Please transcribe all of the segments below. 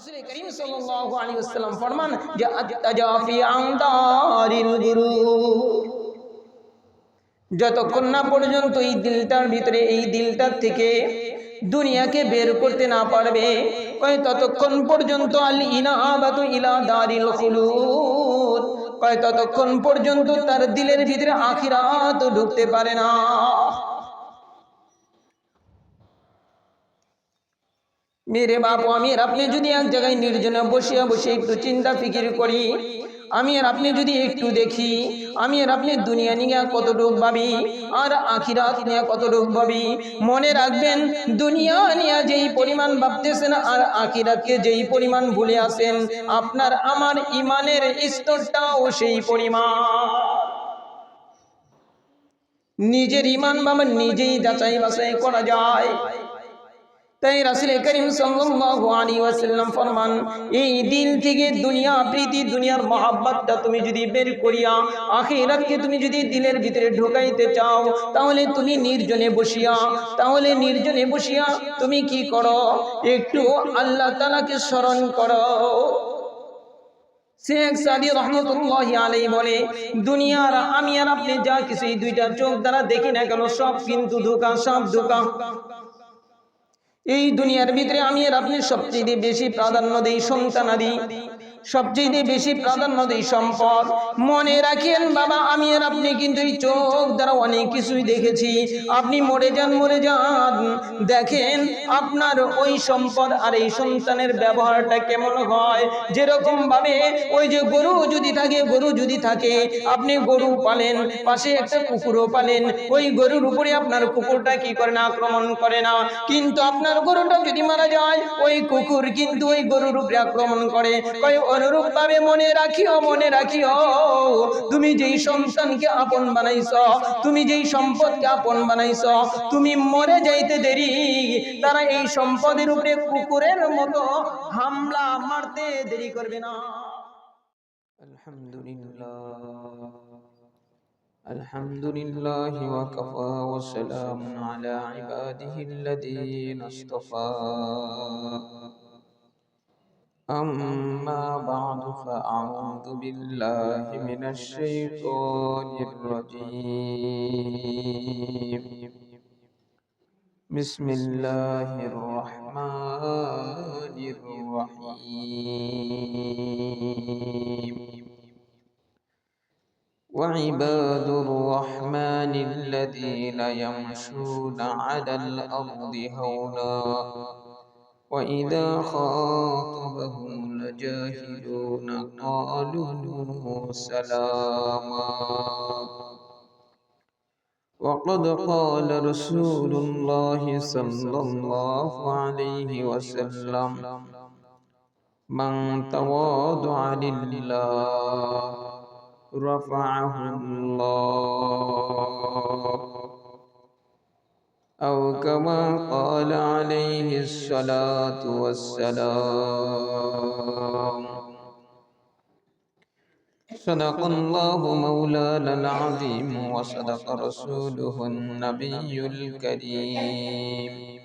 রাসূল করিম সাল্লাল্লাহু আলাইহি ওয়াসাল্লাম ফরমান যে আত-তাজাফি গুরু যতক্ষণ না পর্যন্ত এই দিলটার ভিতরে এই দিলটার থেকে দুনিয়াকে বের করতে না পারবে ওই ততক্ষণ পর্যন্ত আল ইনাবাতু ইলা দারিল খুলুদ কয় ততক্ষণ পর্যন্ত তার দিলের ভিতরে আখিরাত ঢুকতে পারে না মেরে বাপ, আমি আর আপনি যদি এক জায়গায় নির্জনে বসিয়া বসে একটু চিন্তা ফিকির করি, আমি আর আপনি যদি একটু দেখি, আমি আর আপনি দুনিয়া নিয়ে কতটুক ভাবি, আর আখিরাত নিয়ে কতটুক ভাবি, মনে রাখবেন, দুনিয়া নিয়ে যেই পরিমাণ ভাবতেছেন আর আখিরাতকে যেই পরিমাণ ভুলে আসেন আপনার আমার ইমানের স্তরটাও সেই পরিমাণ। নিজের ইমান বাবা নিজেই যাচাই বাছাই করা যায়। তাই রাসুল করিম সাল্লাল্লাহু ফরমান, এই দিল থেকে দুনিয়া, প্রীতি, দুনিয়ার মহাব্বতটা তুমি যদি বের করিয়া, আখিরাতকে তুমি যদি দিলের ভিতরে ঢোকাইতে চাও, তাহলে তুমি নির্জনে বসিয়া, তাহলে নির্জনে বসিয়া তুমি কি করো? একটু আল্লাহ তাআলাকে স্মরণ করো। আমি আর আপনি যা কিছু দুইটা চোখ দ্বারা দেখি না কেন, সব কিন্তু ধোকা, সব ধোকা। এই দুনিয়ার ভিতরে আমি আর আপনি সবচেয়ে বেশি প্রাধান্য দেই সন্তানাদি। সবচেয়ে বেশি প্রাধান্য দেই সম্পদ। মনে রাখেন বাবা, আমি আর আপনি কিন্তু এই চোখ দ্বারা অনেক কিছুই দেখেছি। আপনি মরে যান মরে যান। দেখেন আপনার ওই সম্পদ আর এই সন্তানের ব্যবহারটা কেমন হয়। যেরকম ভাবে ওই যে গরু যদি থাকে, গরু যদি থাকে, আপনি গরু পালেন, পাশে একটা কুকুরও পালেন, ওই গরুর উপরে আপনার কুকুরটা কি করে না আক্রমণ করে না? কিন্তু আপনার গরুটা যদি মারা যায়, ওই কুকুর কিন্তু ওই গরুর উপরে আক্রমণ করে। কয় অনুরূপ ভাবে মনে রাখিও মনে রাখিও তুমি যেই সন্তানকে আপন বানাইছ তুমি যেই সম্পদকে আপন বানাইছ তুমি মরে যাইতে দেরি তারা এই সম্পদের উপরে কুকুরের মতো হামলা মারতে দেরি করবে না আলহামদুলিল্লাহ الحمد لله وكفى وسلام على عباده الذين اصطفى أما بعد فأعوذ بالله من الشيطان الرجيم. بسم الله الرحمن الرحيم. وعباد الرحمن الذين يمشون على الأرض هونا. وإذا خاطبهم الجاهلون قالوا سلاما. وقد قال رسول الله صلى الله عليه وسلم من تواضع لله رفعه الله. أو كما قال عليه الصلاة والسلام. صدق الله مولانا العظيم وصدق رسوله النبي الكريم.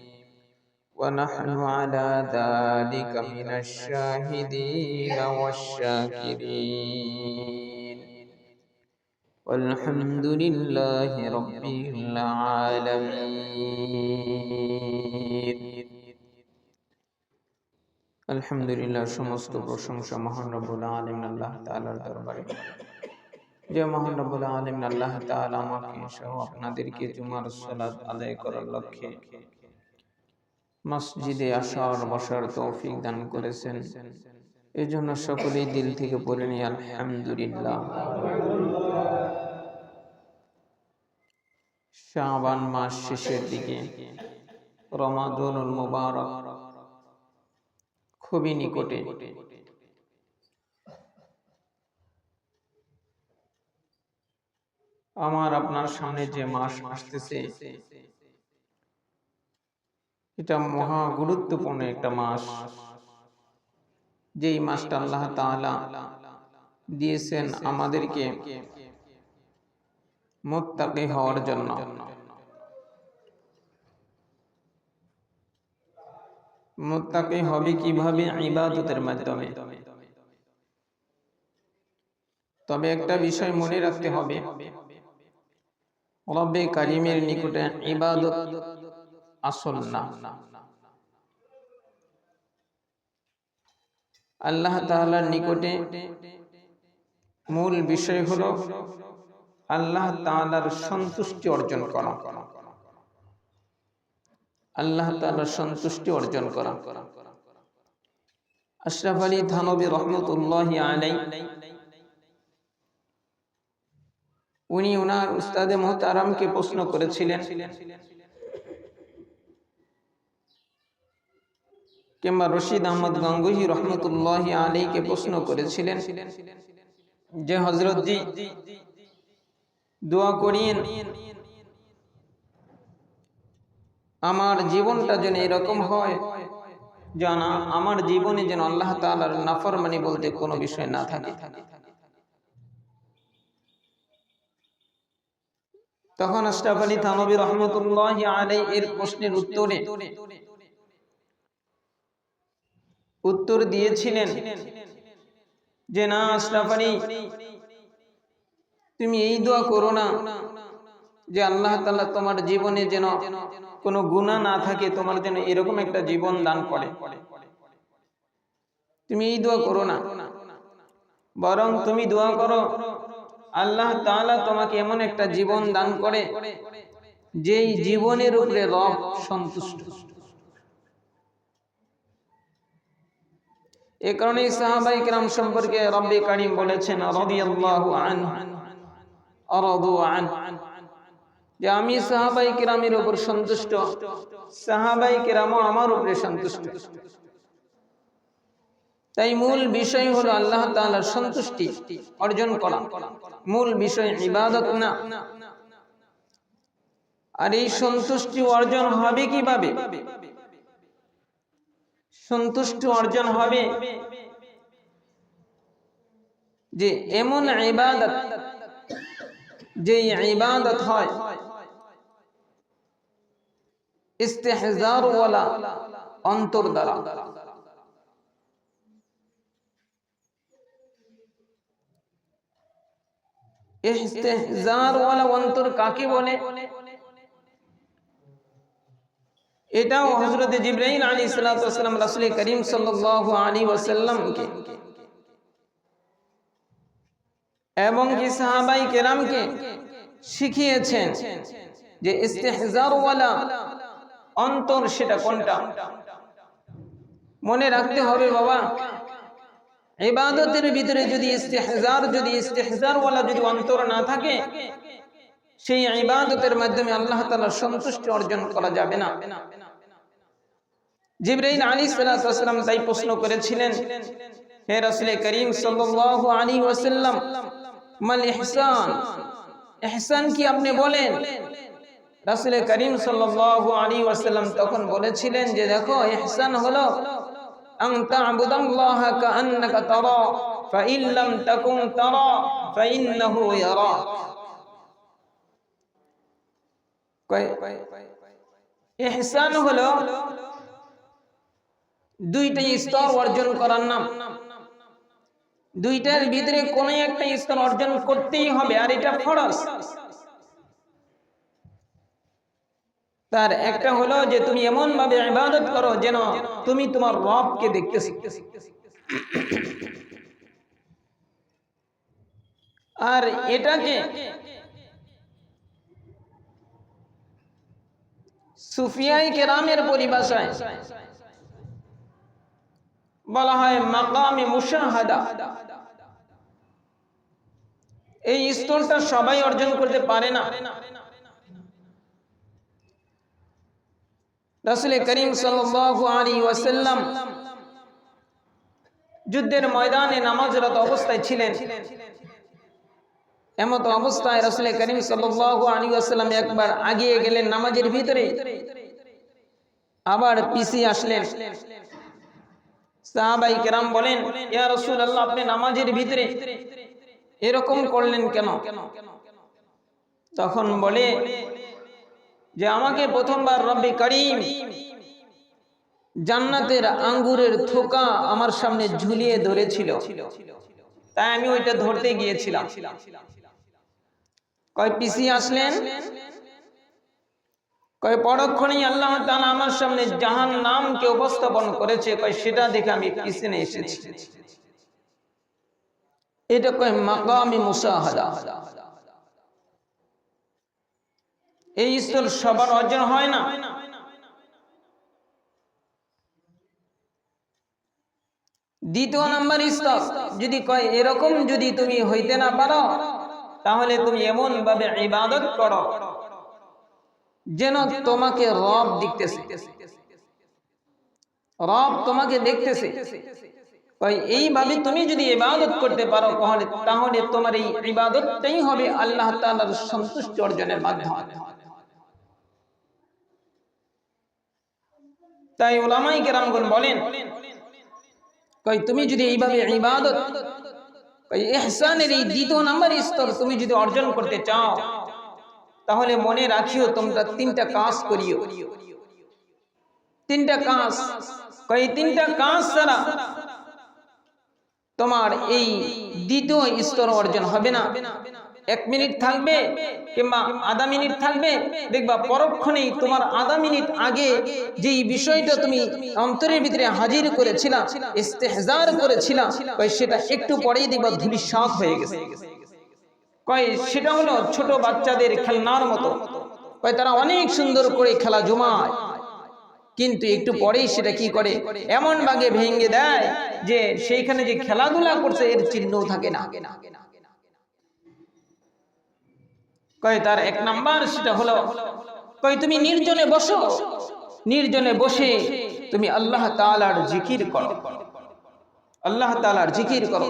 ونحن على ذلك من الشاهدين والشاكرين. والحمد لله رب العالمين আলহামদুলিল্লাহ সমস্ত প্রশংসা মহান রব্বুল আলম আল্লাহ তাআলার দরবারে যে মহান রব্বুল আলম আল্লাহ তাআলা আমাকে সহ আপনাদেরকে জুমার সালাত আদায় করার লক্ষ্যে মসজিদে আসার বসার তৌফিক দান করেছেন এই জন্য সকলেই দিল থেকে পড়ে নিই আলহামদুলিল্লাহ শাবান মাস শেষের দিকে। রমাদুল মুবারক খুবই নিকটে। আমার আপনার সামনে যে মাস আসতেছে, এটা মহা গুরুত্বপূর্ণ একটা মাস। যেই মাসটা আল্লাহ তাআলা দিয়েছেন আমাদেরকে মুত্তাকি হওয়ার জন্য। মোত্তাকি হবে কীভাবে? ইবাদতের মাধ্যমে। তবে একটা বিষয় মনে রাখতে হবে। রব্বে কারিমের নিকটে ইবাদত আসল না। আল্লাহ তাআলার নিকটে মূল বিষয় হলো আল্লাহ তাআলার সন্তুষ্টি অর্জন করা। আল্লাহ তাআলার সন্তুষ্টি অর্জন করা। আশরাফ আলী থানবী রহমতুল্লাহ আলাই উনি ওনার উস্তাদে মোহতারামকে প্রশ্ন করেছিলেন, কিংবা রশিদ আহমদ গাঙ্গুহি রহমতুল্লাহ আলীকে প্রশ্ন করেছিলেন যে হজরত জি দোয়া করিয়েন। আমার জীবনটা যেন এরকম হয় জানা আমার জীবনে যেন আল্লাহ তালার নাফরমানি বলতে কোনো বিষয় না থাকে। তখন আশরাফ আলী থানবী রহমতুল্লাহ আলাই এর প্রশ্নের উত্তরে উত্তর দিয়েছিলেন যে, না আশরাফ আলী তুমি এই দোয়া করো না যে আল্লাহ তাআলা তোমার জীবনে যেন কোনো গুনাহ না থাকে, তোমার যেন এরকম একটা জীবন দান করে। তুমি এই দোয়া করো না। বরং তুমি দোয়া করো, আল্লাহ তাআলা তোমাকে এমন একটা জীবন দান করে, যেই জীবনের উপরে রব সন্তুষ্ট। এ কারণে সাহাবাই কিরাম সম্পর্কে রব্বে কারিম বলেছেন, রাদিয়াল্লাহু আনহু। আন যে আমি সাহাবাই কিরামের উপর সন্তুষ্ট। সাহাবাই কিরামও আমার উপরে সন্তুষ্ট। তাই মূল বিষয় হলো আল্লাহ তাআলার সন্তুষ্টি অর্জন করা। মূল বিষয় ইবাদত না। আর এই সন্তুষ্টি অর্জন হবে কীভাবে? সন্তুষ্টি অর্জন হবে যে এমন ইবাদত যে ইবাদত হয়। ইস্তেহজার ওয়ালা অন্তর দ্বারা। ইস্তেহজার অন্তর কাকে বলে? এটাও হজরত জিব্রাহিম আলী সালাম রাসুল করিম সাল্লাহ আলী ওয়াসাল্লামকে। এবং কি সাহাবাই কেরামকে শিখিয়েছেন যে ইস্তেহজার ওয়ালা অন্তর সেটা কোনটা? মনে রাখতে হবে বাবা, ইবাদতের ভিতরে যদি ইস্তেহজার যদি ইস্তেহজার ওয়ালা যদি অন্তর না থাকে, সেই ইবাদতের মাধ্যমে আল্লাহ তাআলার সন্তুষ্টি অর্জন করা যাবে না। জিব্রাইল আলী সাল্লাম তাই প্রশ্ন করেছিলেন, হে রাসূল করিম সাল্লাল্লাহু আলাইহি ওয়াসাল্লাম মাল ইহসান। ইহসান কি আপনি বলেন? রাসূল করিম সাল্লাল্লাহু আলাইহি ওয়াসাল্লাম তখন বলেছিলেন যে দেখো, ইহসান হলো আন তা'বুদাল্লাহা কাআন্নাকা তারা, ফাইন লাম তাকুন তারা, ফাইন্নাহু ইয়ারাক ইহসান হলো দুইটাই স্তর অর্জন করার নাম। দুইটার ভিতরে কোন একটা স্থান অর্জন করতেই হবে, আর এটা ফরজ। তার একটা হলো যে তুমি এমন ভাবে ইবাদত করো যেন তুমি তোমার রবকে দেখতে আর এটাকে সুফিয়াই কেরামের পরিভাষায় বলা হয় মাকামে মুশাহাদা। এই স্তরটা সবাই অর্জন করতে পারে না। রাসুল করিম ওয়াসাল্লাম যুদ্ধের ময়দানে নামাজরত অবস্থায় ছিলেন। এমত অবস্থায় রাসুল করিম ওয়াসাল্লাম একবার আগিয়ে গেলেন নামাজের ভিতরে। আবার পিছিয়ে আসলেন। সাহাবাই কেরাম বলেন, ইয়া রসুল আল্লাহ আপনি নামাজের ভিতরে এরকম করলেন কেন? তখন বলে যে, আমাকে প্রথমবার রব্বি করিম জান্নাতের আঙ্গুরের থোকা আমার সামনে ঝুলিয়ে ধরেছিল। তাই আমি ওইটা ধরতে গিয়েছিলাম। কয়, পিসি আসলেন? কয়, পরক্ষণেই আল্লাহ তাআলা আমার সামনে জাহান নামকে উপস্থাপন করেছে। কয়, সেটা দেখে আমি পিছনে এসেছি। এটা কয়, মাকামি মুসাহাদা। এই স্তর সবার অর্জন হয় না। দ্বিতীয় নাম্বার স্তর যদি কয়, এরকম যদি তুমি হইতে না পারো, তাহলে তুমি এমন ভাবে ইবাদত করো। যেন তোমাকে রব দেখতেছে। রব তোমাকে দেখতেছে। কয় এইভাবে তুমি যদি ইবাদত করতে পারো তাহলে তাহলে তোমার এই ইবাদতটাই হবে আল্লাহ তাআলার সন্তুষ্টি অর্জনের মাধ্যম। তাই ওলামাই কেরামগণ বলেন, কই তুমি যদি এইভাবে ইবাদত, কই ইহসানের এই দ্বিতীয় নাম্বার স্তর তুমি যদি অর্জন করতে চাও তাহলে মনে রাখিও তোমরা তিনটা কাজ করিও। তিনটা কাজ। কই তিনটা কাজ ছাড়া তোমার এই দ্বিতীয় স্তর অর্জন হবে না। এক মিনিট থাকবে কিংবা আধা মিনিট থাকবে। দেখবা পরক্ষণেই তোমার আধা মিনিট আগে যেই বিষয়টা তুমি অন্তরের ভিতরে হাজির করেছিলা, ইস্তেহজার করেছিলা সেটা একটু পরেই দেখবা ধুলি সাত হয়ে গেছে। কয়, সেটা হলো ছোট বাচ্চাদের খেলনার মতো। কয়, তারা অনেক সুন্দর করে খেলা জমায় কিন্তু একটু পরেই সেটা কি করে? এমন ভাগে ভেঙে দেয় যে সেইখানে যে খেলাধুলা করছে, এর চিহ্ন থাকে না। কয়, তার এক নাম্বার সেটা হলো, কয়, তুমি নির্জনে বসো। নির্জনে বসে তুমি আল্লাহ তাআলার জিকির করো। আল্লাহ তাআলার জিকির করো।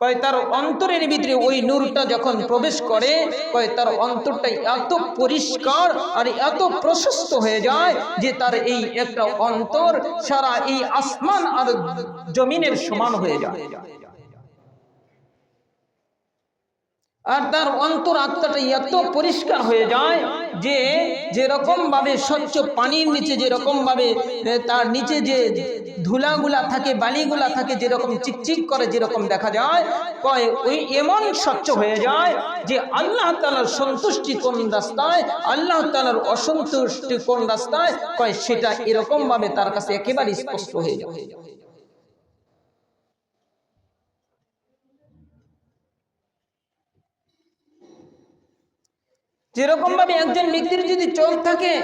কয় তার অন্তরের ভিতরে ওই নূরটা যখন প্রবেশ করে, কয় তার অন্তরটা এত পরিষ্কার আর এত প্রশস্ত হয়ে যায় যে তার এই একটা অন্তর সারা এই আসমান আর জমিনের সমান হয়ে যায়। আর তার অন্তর আত্মাটা এত পরিষ্কার হয়ে যায় যে যেরকম ভাবে স্বচ্ছ পানির নিচে যেরকম ভাবে তার নিচে যে ধুলাগুলা থাকে, বালিগুলা থাকে, যেরকম চিকচিক করে, যেরকম দেখা যায়, কয় ওই এমন স্বচ্ছ হয়ে যায় যে আল্লাহ তালার সন্তুষ্টি কোন রাস্তায়, আল্লাহ তালার অসন্তুষ্টি কোন রাস্তায়, কয় সেটা এরকম ভাবে তার কাছে একেবারে স্পষ্ট হয়ে যায়। যেরকম ভাবে একজন ব্যক্তির যদি চোখ থাকে,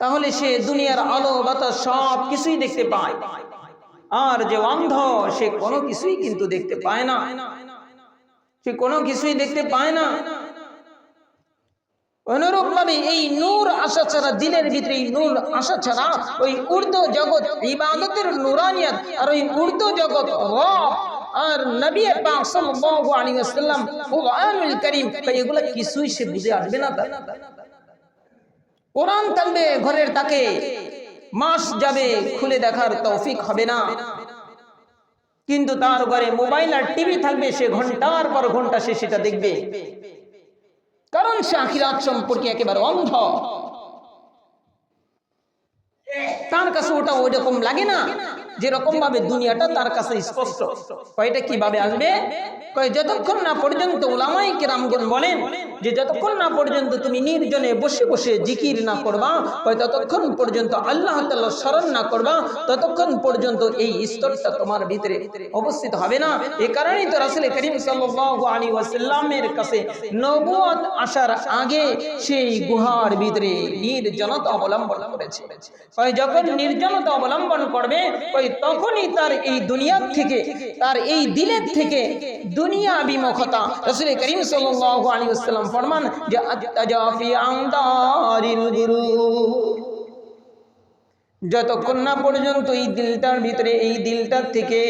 তাহলে সে দুনিয়ার আলো, বাতাস সব কিছুই দেখতে পায়। আর যে অন্ধ, সে কোনো কিছুই কিন্তু দেখতে পায় না। সে কোনো কিছুই দেখতে পায় না। অনুরূপ ভাবে এই নূর আসা ছাড়া, দিলের ভিতরে এই নূর ছাড়া, ওই উর্দু জগৎ, ইবাদতের নুরানিয়াত আর ওই উর্দু জগৎ আর নবী পাক সাল্লাল্লাহু আলাইহি ওয়াসাল্লাম কুরআনুল কারীম এগুলা কিছুই সে বুঝে আসবে না তার। কোরআন থাকবে ঘরের তাকে, মাস যাবে খুলে দেখার তৌফিক হবে না। কিন্তু তার ঘরে মোবাইল আর টিভি থাকবে, সে ঘণ্টার পর ঘণ্টা সে সেটা দেখবে। কারণ সে আখিরাত সম্পর্কে একেবারে অন্ধ। তার কাছে ওটা ওই রকম লাগে না যেরকম ভাবে দুনিয়াটা তার কাছে স্পষ্ট। কয়টা কীভাবে আসবে? কয়, যতক্ষণ না পর্যন্ত ওলামাই কেরামগণ বলেন যে যতক্ষণ না পর্যন্ত তুমি নির্জনে বসে বসে জিকির না করবা, কয়, ততক্ষণ পর্যন্ত আল্লাহ তাল্লাহ স্মরণ না করবা, ততক্ষণ পর্যন্ত এই স্তরটা তোমার ভিতরে অবস্থিত হবে না। এ কারণেই তো রাসুল করিম আলাইহি ওয়াসাল্লামের কাছে নবুয়ত আসার আগে সেই গুহার ভিতরে নির্জনতা অবলম্বন করেছে। কয় যখন নির্জনতা অবলম্বন করবে কয় তখনই তার এই দুনিয়ার থেকে তার এই দিলের থেকে দুনিয়া বিমুখতা রাসূল করিম সাল্লাল্লাহু আলাইহি ওয়াসাল্লাম ফরমান যে আত্তাজাফি আমদারিল গুরু যতক্ষণ না পর্যন্ত এই দিলটার ভিতরে এই দিলটার থেকে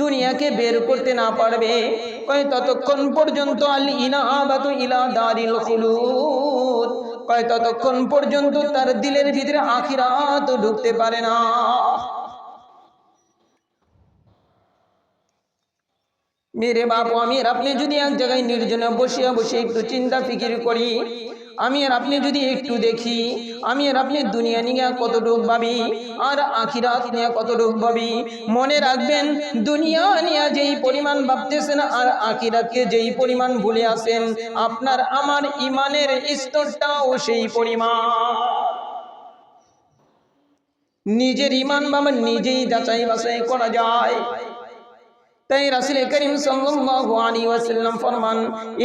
দুনিয়াকে বের করতে না পারবে ততক্ষণ পর্যন্ত আল ইনাবাতু ইলা দারিল খুলুদ। কয় ততক্ষণ পর্যন্ত তার দিলের ভিতরে আখিরাত ঢুকতে পারে না। মেরে বাবু আমি আর আপনি যদি এক জায়গায় নির্জনে বসিয়া বসে একটু চিন্তা ফিকির করি আমি আর আপনি যদি একটু দেখি আমি আর আপনি দুনিয়া নিয়ে কতটুক ভাবি আর আখিরাত নিয়ে কতটুক ভাবি মনে রাখবেন দুনিয়া নিয়ে যেই পরিমাণ ভাবতেছেন আর আখিরাতকে যেই পরিমাণ ভুলে আসেন আপনার আমার ইমানের স্তরটাও সেই পরিমাণ নিজের ইমান বাবা নিজেই যাচাই বাছাই করা যায় তাই রাসুল করিম সাল্লাল্লাহু আলাইহি ওয়াসাল্লাম ফরমান,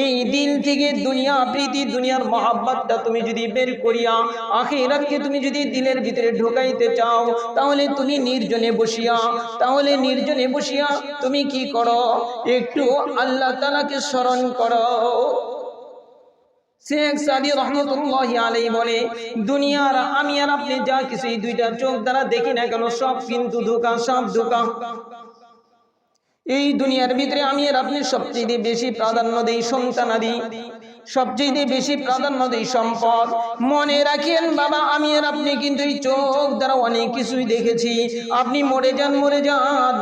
এই দিল থেকে দুনিয়া, প্রীতি দুনিয়ার মহাব্বতটা তুমি যদি বের করিয়া, আখিরাতকে তুমি যদি দিলের ভিতরে ঢোকাইতে চাও, তাহলে তুমি নির্জনে বসিয়া, তাহলে নির্জনে বসিয়া তুমি কি করো? একটু আল্লাহ তাআলাকে স্মরণ করো। শেখ সাদি রহমতুল্লাহ আলাই বলে, দুনিয়ার আমি আর আপনি যা কিছু এই দুইটা চোখ দ্বারা দেখি না কেন, সব কিন্তু ধোকা, সব ধোকা। এই দুনিয়ার ভিতরে আমি আর আপনি সবচেয়ে বেশি প্রাধান্য দেই সন্তানাদি। সবচেয়ে বেশি প্রাধান্য দেই সম্পদ। মনে রাখেন, বাবা, আমি আর আপনি কিন্তু এই চোখ দ্বারা অনেক কিছুই দেখেছি। আপনি মরে যান মরে যান।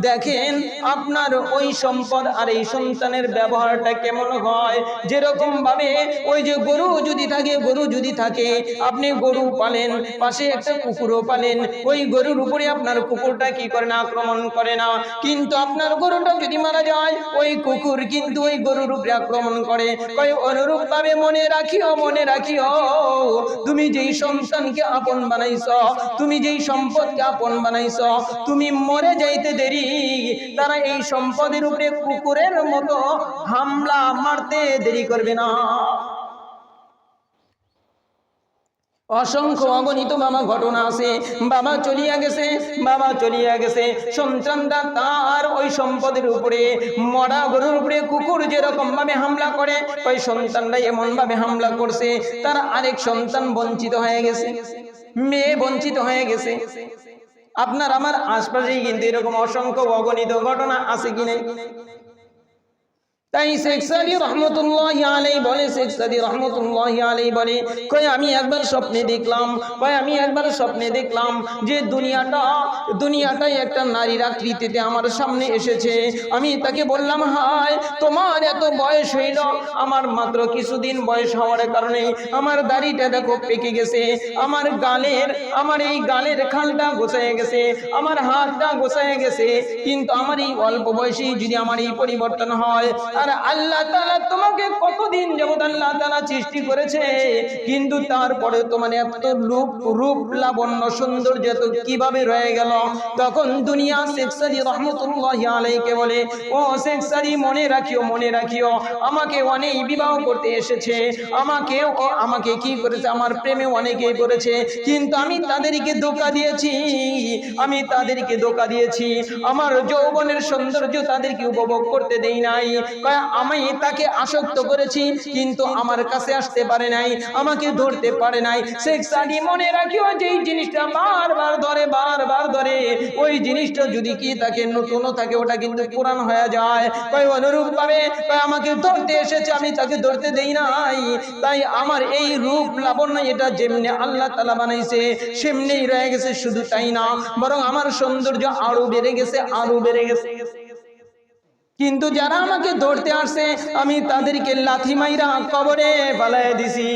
দেখেন, আপনার ওই সম্পদ আর এই সন্তানের ব্যবহারটা কেমন হয়? যেরকম ভাবে ওই যে গরু যদি থাকে, গরু যদি থাকে, আপনি গরু পালেন, পাশে একটা কুকুরও পালেন, ওই গরুর উপরে আপনার কুকুরটা কি করে না আক্রমণ করে না? কিন্তু আপনার গরুটা যদি মারা যায়, ওই কুকুর কিন্তু ওই গরুর উপরে আক্রমণ করে। অনুরূপ ভাবে মনে রাখিও মনে রাখিও। তুমি যেই সন্তানকে আপন বানাইছ, তুমি যেই সম্পদকে আপন বানাইছ, তুমি মরে যাইতে দেরি। তারা এই সম্পদের উপরে কুকুরের মতো হামলা মারতে দেরি করবে না। অসংখ্য অগণিত বাবা ঘটনা আছে। বাবা চলিয়া গেছে, বাবা চলিয়া গেছে। সন্তানরা তার ওই সম্পদের উপরে, মরা গরুর উপরে কুকুর যেরকম ভাবে হামলা করে, ওই সন্তানরা এমন ভাবে হামলা করছে, তার আরেক সন্তান বঞ্চিত হয়ে গেছে, মেয়ে বঞ্চিত হয়ে গেছে। আপনার আমার আশপাশেই কিন্তু এরকম অসংখ্য অগণিত ঘটনা আছে কি নেই? তাই শেখ সাদি রহমতুল্লাহ আলাই বলে, শেখ সাদি রহমতুল্লাহ আলাই বলে, কয়, আমি একবার স্বপ্নে দেখলাম, কয়, আমি একবার স্বপ্নে দেখলাম যে দুনিয়াটা, দুনিয়াটাই একটা নারীর আকৃতিতে আমার সামনে এসেছে। আমি তাকে বললাম, হায়, তোমার এত বয়স হইল, আমার মাত্র কিছুদিন বয়স হওয়ার কারণে আমার দাড়িটা দেখো পেকে গেছে, আমার গালের, আমার এই গালের খালটা গোছায় গেছে, আমার হাতটা গোছায় গেছে, কিন্তু আমার এই অল্প বয়সে যদি আমার এই পরিবর্তন হয় আর আল্লাহ তাআলা তোমাকে কতদিন যাবত আল্লাহ তাআলা সৃষ্টি করেছে? কিন্তু তারপরে তোমার এত রূপ রূপ লাবণ্য সৌন্দর্য তো কীভাবে রয়ে গেল? তখন দুনিয়া শেখ সাদি রহমতুল্লাহ আলাইকে বলে, ও শেখ সাদি মনে রাখিও মনে রাখিও, আমাকে অনেক বিবাহ করতে এসেছে। আমাকে, ও আমাকে কি করেছে? আমার প্রেমে অনেকেই করেছে কিন্তু আমি তাদেরকে ধোকা দিয়েছি। আমি তাদেরকে ধোকা দিয়েছি। আমার যৌবনের সৌন্দর্য তাদেরকে উপভোগ করতে দেই নাই। আমি তাকে আসক্ত করেছি, কিন্তু আমার কাছে আসতে পারে নাই, আমাকে ধরতে পারে নাই। মনে রাখিও যে এই জিনিসটা বারবার ধরে বারবার ধরে। ওই জিনিসটা যদি কি তাকে থাকে, ওটা কিন্তু পুরান হয়ে যায়। কয়, অনুরূপ ভাবে, কয়, আমাকে ধরতে এসেছে, আমি তাকে ধরতে দেই নাই। তাই আমার এই রূপ লাবণ্য এটা যেমনি আল্লাহ তালা বানাইছে সেমনি রয়ে গেছে, শুধু তাই না। বরং আমার সৌন্দর্য আরও বেড়ে গেছে, আরও বেড়ে গেছে। কিন্তু যারা আমাকে ধরতে আসে আমি তাদেরকে লাথি মাইরা কবরে পালাই দিছি।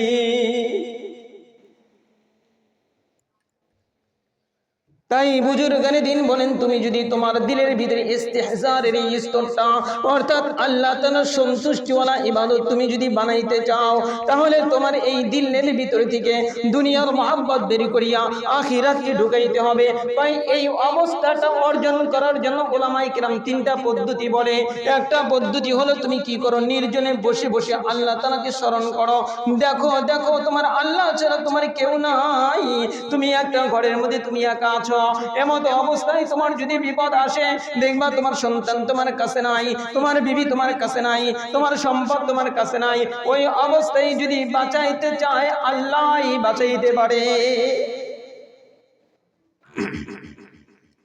তাই বুজুর্গানে দিন বলেন, তুমি যদি তোমার দিলের ভিতরে ইস্তেহজারের এই স্তরটা অর্থাৎ আল্লাহ তাআলার সন্তুষ্টিওয়ালা ইবাদত তুমি যদি বানাইতে চাও, তাহলে তোমার এই দিলের ভিতর থেকে দুনিয়ার মহাব্বত বেরি করিয়া আখিরাতকে ঢুকাইতে হবে। তাই এই অবস্থাটা অর্জন করার জন্য ওলামাই কিরাম তিনটা পদ্ধতি বলে। একটা পদ্ধতি হলো, তুমি কি করো? নির্জনে বসে বসে আল্লাহ তাআলাকে স্মরণ করো। দেখো দেখো, তোমার আল্লাহ ছাড়া তোমার কেউ নাই। তুমি একটা ঘরের মধ্যে তুমি একা আছো এমত অবস্থায় তোমার যদি বিপদ আসে, দেখবা তোমার সন্তান তোমার কাছে নাই, তোমার বিবি তোমার কাছে নাই, তোমার সম্পদ তোমার কাছে নাই। ওই অবস্থায় যদি বাঁচাইতে চায় আল্লাহ বাঁচাইতে পারে।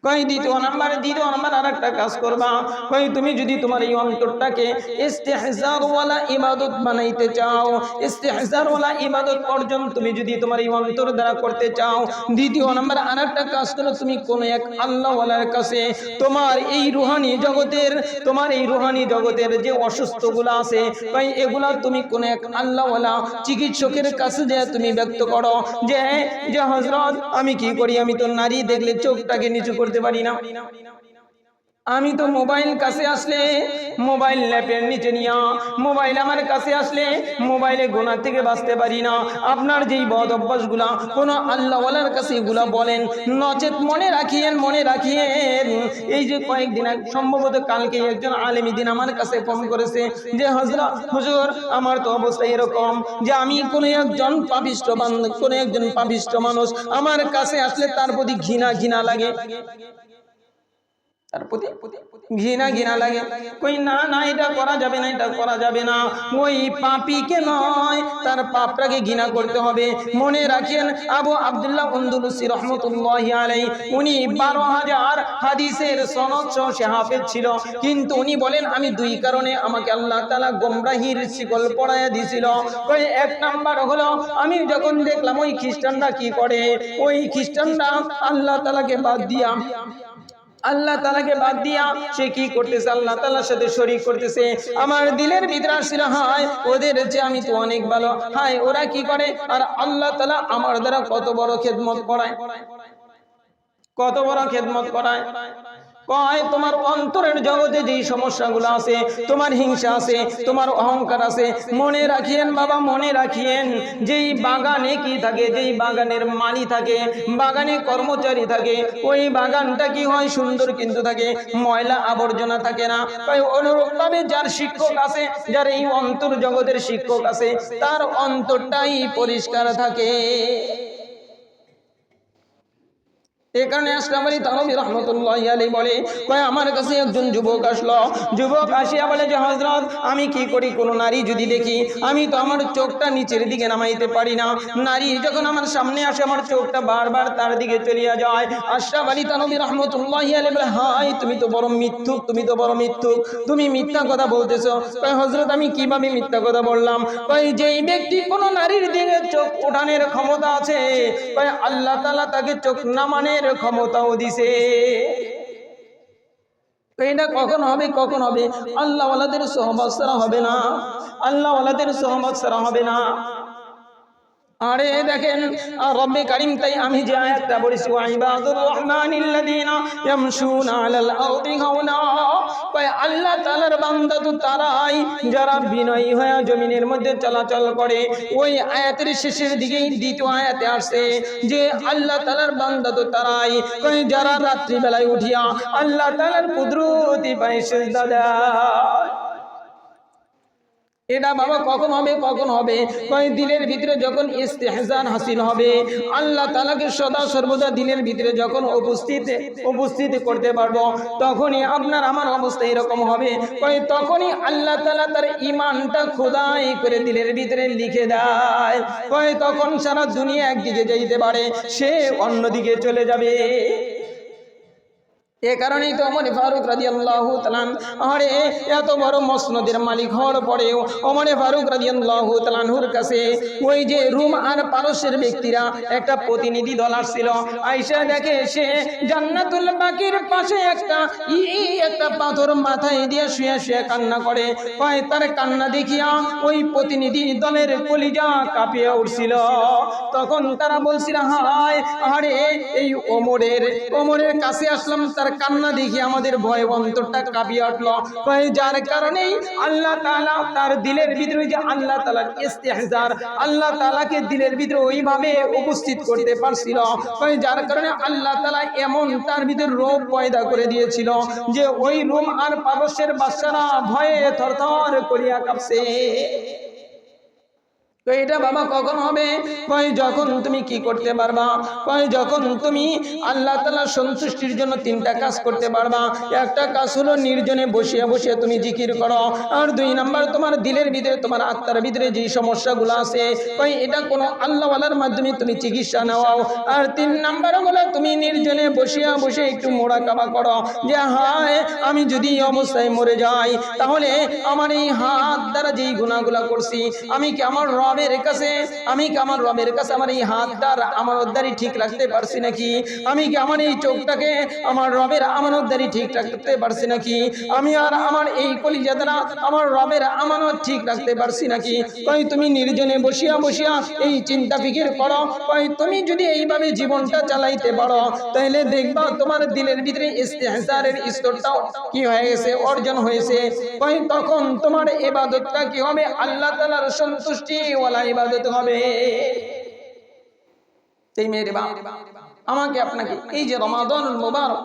কই দ্বিতীয় নাম্বার দ্বিতীয় নাম্বার আর একটা কাজ করবা। কই তুমি যদি তোমার এই অন্তরটাকে ইস্তেহজার ওয়ালা ইবাদত বানাইতে চাও, ইস্তেহজার ওয়ালা ইবাদত অর্জন তুমি যদি তোমার এই অন্তর দ্বারা করতে চাও, দ্বিতীয় নাম্বার আর একটা কাজ করো, তুমি কোন এক আল্লাহ ওয়ালার কাছে তোমার এই রুহানি জগতের, তোমার এই রুহানি জগতের যে অসুস্থগুলো আছে, কই এগুলা তুমি কোন এক আল্লাহ ওয়ালা চিকিৎসকের কাছে যে তুমি ব্যক্ত করো, যে যে হযরত, আমি কি করি? আমি তো নারী, দেখলে চোখটাকে নিচু করতে পারি না। আমি তো মোবাইল কাছে আসলে মোবাইল ল্যাপের নিচে নিয়া, মোবাইল আমার কাছে আসলে মোবাইলে গোনা থেকে বাঁচতে পারি না। আপনার যেই বদ অভ্যাসগুলা, কোনো আল্লাহওয়ালার কাছে এগুলা বলেন, নচেত মনে রাখিয়েন মনে রাখিয়েন। এই যে কয়েকদিন সম্ভবত কালকে একজন আলেমী দিন আমার কাছে ফোন করেছে যে হজরা হুজুর, আমার তো অবস্থা এরকম যে, আমি কোনো একজন পাপিষ্ট কোনো একজন পাপিষ্ট মানুষ, আমার কাছে আসলে তার প্রতি ঘৃণা ঘৃণা লাগে। তার প্রতি ঘৃণা ঘৃণা লাগে। কই না না, এটা করা যাবে না, এটা করা যাবে না। ওই পাপিকে নয়, তার পাপটাকে ঘৃণা করতে হবে। মনে রাখেন, আবু আব্দুল্লাহ উন্দুলুসি রহমতুল্লাহ আলাই উনি বারো হাজার হাদিসের সনদ সহ সে হাফেজ ছিল। কিন্তু উনি বলেন, আমি দুই কারণে আমাকে আল্লাহ তালা গোমরাহির শিকল পড়াইয়া দিছিল। ওই এক নাম্বার হলো, আমি যখন দেখলাম ওই খ্রিস্টানরা কি করে, ওই খ্রিস্টানরা আল্লাহ তালাকে বাদ দিয়া আল্লাহ তালাকে বাদ দিয়া সে কি করতেছে? আল্লাহ তালার সাথে শরীর করতেছে। আমার দিলের ভিতরে আসছিল হায় ওদের যে আমি তো অনেক ভালো হায় ওরা কি করে? আর আল্লাহ তালা আমার দ্বারা কত বড় খেদমত করায়। কত বড় খেদমত করায়। কয় তোমার অন্তরের জগতে যেই সমস্যাগুলো আছে, তোমার হিংসা আছে, তোমার অহংকার আছে, মনে রাখিয়েন বাবা, মনে রাখিয়েন। যেই বাগানে কি থাকে, যেই বাগানের মালি থাকে, বাগানে কর্মচারী থাকে, ওই বাগানটা কি হয় সুন্দর কিন্তু থাকে, ময়লা আবর্জনা থাকে না। তাই অনুরূপভাবে যার শিক্ষক আছে, যার এই অন্তর জগতের শিক্ষক আছে, তার অন্তরটাই পরিষ্কার থাকে। এ কারণে আসলাম আলী তানবী রহমতুল্লাহ আলী বলে, কয়, আমার কাছে একজন যুবক আসলো। যুবক আসিয়া বলে যে হজরত আমি কি করি? কোনো নারী যদি দেখি, আমি তো আমার চোখটা নিচের দিকে নামাইতে পারি না। নারী যখন আমার সামনে আসে, আমার চোখটা বারবার তার দিকে চলিয়া যায়। আশরাফ আলী তানবী রহমতুল্লাহ আলী বলে হাই তুমি তো বড় মিথ্যুক, তুমি তো বড় মিথ্যুক, তুমি মিথ্যা কথা বলতেছো। কয় হজরত আমি কীভাবে মিথ্যা কথা বললাম? কয়, যেই ব্যক্তি কোনো নারীর দিকে চোখ উঠানের ক্ষমতা আছে, কয়, আল্লাহ তালা তাকে চোখ নামানের ক্ষমতাও দিছে। এটা কখন হবে কখন হবে? আল্লাহওয়ালাদের সহবাস ছাড়া হবে না। আল্লাহওয়ালাদের সহবাস ছাড়া হবে না। আরে দেখেন রব্বে কারিম তাই আমি যে আয়াতটা বলেছি ওয়াইবাদুর রহমানিল্লাযীনা ইয়ামশুনা আলাল আরদি হাওনা কয়, আল্লাহ তাআলার বান্দা তো তারাই, যারা বিনয়ী হয়ে জমিনের মধ্যে চলাচল করে। ওই আয়াতের শেষের দিকেই দ্বিতীয় আয়াতে আসছে যে, আল্লাহ তাআলার বান্দা তো তারাই। কয়, যারা রাত্রি বেলায় উঠিয়া আল্লাহ তাআলার কুদরতি পায় সিজদা দেয়। এটা বাবা কখন হবে কখন হবে? কয় ভিতরে যখন ইস্তেহজান হাসিল হবে, আল্লাহ তালাকে সদা সর্বদা দিলের ভিতরে যখন উপস্থিত উপস্থিত করতে পারব, তখনই আপনার আমার অবস্থা এরকম হবে। তখনই আল্লাহ তালা তার ইমানটা খোদাই করে দিলের ভিতরে লিখে দেয়। কয় তখন সারা দুনিয়া একদিকে যাইতে পারে, সে অন্যদিকে চলে যাবে। এ কারণেই তো অমরে ফারুক রাজি আল্লাহ তালান আরে এত বড় মসনদের মালিক হওয়ার পরেও অমরে ফারুক রাজি আল্লাহ তালানহুর কাছে ওই যে রুম আর পারস্যের ব্যক্তিরা একটা প্রতিনিধি দল আসছিল। আইসা দেখে সে জান্নাতুল বাকির পাশে একটা ই একটা পাথর মাথায় দিয়ে শুয়ে শুয়ে কান্না করে। কয়, তার কান্না দেখিয়া ওই প্রতিনিধি দলের কলিজা কাঁপিয়ে উঠছিল। তখন তারা বলছিল, হায় আরে এই ওমরের ওমরের কাছে আসলাম, তার কান্না দেখি, আমাদের ভয় অন্তরটা কাঁপিয়ে উঠল। যার কারণেই আল্লাহ তাআলা তার দিলের ভিতরে যে আল্লাহ তাআলার ইস্তেহজার, আল্লাহ তাআলাকে দিলের ভিতরে ওইভাবে উপস্থিত করতে পারছিল। যার কারণে আল্লাহ তাআলা এমন তার ভিতরে রোগ পয়দা করে দিয়েছিল যে ওই রোম আর পারস্যের বাচ্চারা ভয়ে থরথর করিয়া কাঁপছে। তো এটা বাবা কখন হবে? কয় যখন তুমি কি করতে পারবা? কয় যখন তুমি আল্লাহ তাআলার সন্তুষ্টির জন্য তিনটা কাজ করতে পারবা। একটা কাজ হলো নির্জনে বসিয়ে বসিয়ে তুমি জিকির করো। আর দুই নাম্বার, তোমার দিলের ভিতরে, তোমার আত্মার ভিতরে যে সমস্যাগুলো আছে কয় এটা কোনো আল্লাহওয়ালার মাধ্যমে তুমি চিকিৎসা নেওয়াও। আর তিন নাম্বার হলো, তুমি নির্জনে বসিয়া বসে একটু মোড়া কাবা করো। যে, হায়, আমি যদি অবস্থায় মরে যাই, তাহলে আমার এই হাত দ্বারা যেই গুণাগুলা করছি, আমি কি আমার রবের কাছে, আমি কি আমার রবের কাছে আমার এই হাত দ্বারা আমার উদ্ধারি ঠিক রাখতে পারছি নাকি? আমি কি আমার এই চোখটাকে আমার রবের আমানতদারি ঠিক রাখতে পারছি নাকি? আমি আর আমার এই কলিজা দ্বারা আমার রবের আমানত ঠিক রাখতে পারছি নাকি? কই তুমি নির্জনে বসিয়া বসিয়া এই চিন্তা ফিকির করো। কই তুমি যদি এইভাবে জীবনটা চালাইতে পারো, তাহলে দেখবা তোমার দিলের ভিতরে ইস্তেহসারের স্তরটাও কি হয়ে গেছে, অর্জন হয়েছে। কই তখন তোমার ইবাদতটা কি হবে? আল্লাহ তাআলার সন্তুষ্টি ওয়ালা ইবাদত হবে। সেই মেয়ের বাপ। আমাকে আপনাকে এই যে রমাদন মোবারক,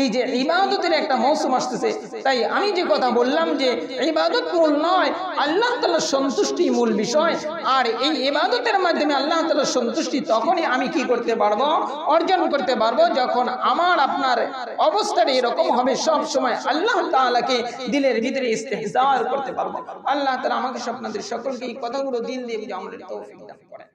এই যে ইবাদতের একটা মৌসুম আসতেছে, তাই আমি যে কথা বললাম যে ইবাদত মূল নয়, আল্লাহ তাআলার সন্তুষ্টি মূল বিষয়। আর এই ইবাদতের মাধ্যমে আল্লাহ তাআলার সন্তুষ্টি তখনই আমি কি করতে পারব? অর্জন করতে পারব যখন আমার আপনার অবস্থাটা এরকম হবে, সব সময় আল্লাহ তাআলাকে দিলের ভিতরে ইস্তেহজার করতে পারব। আল্লাহ তাআলা আমাকে আপনাদের সকলকে এই কথাগুলো দিল দিয়ে বুঝে আমাদের তৌফিক দান করেন।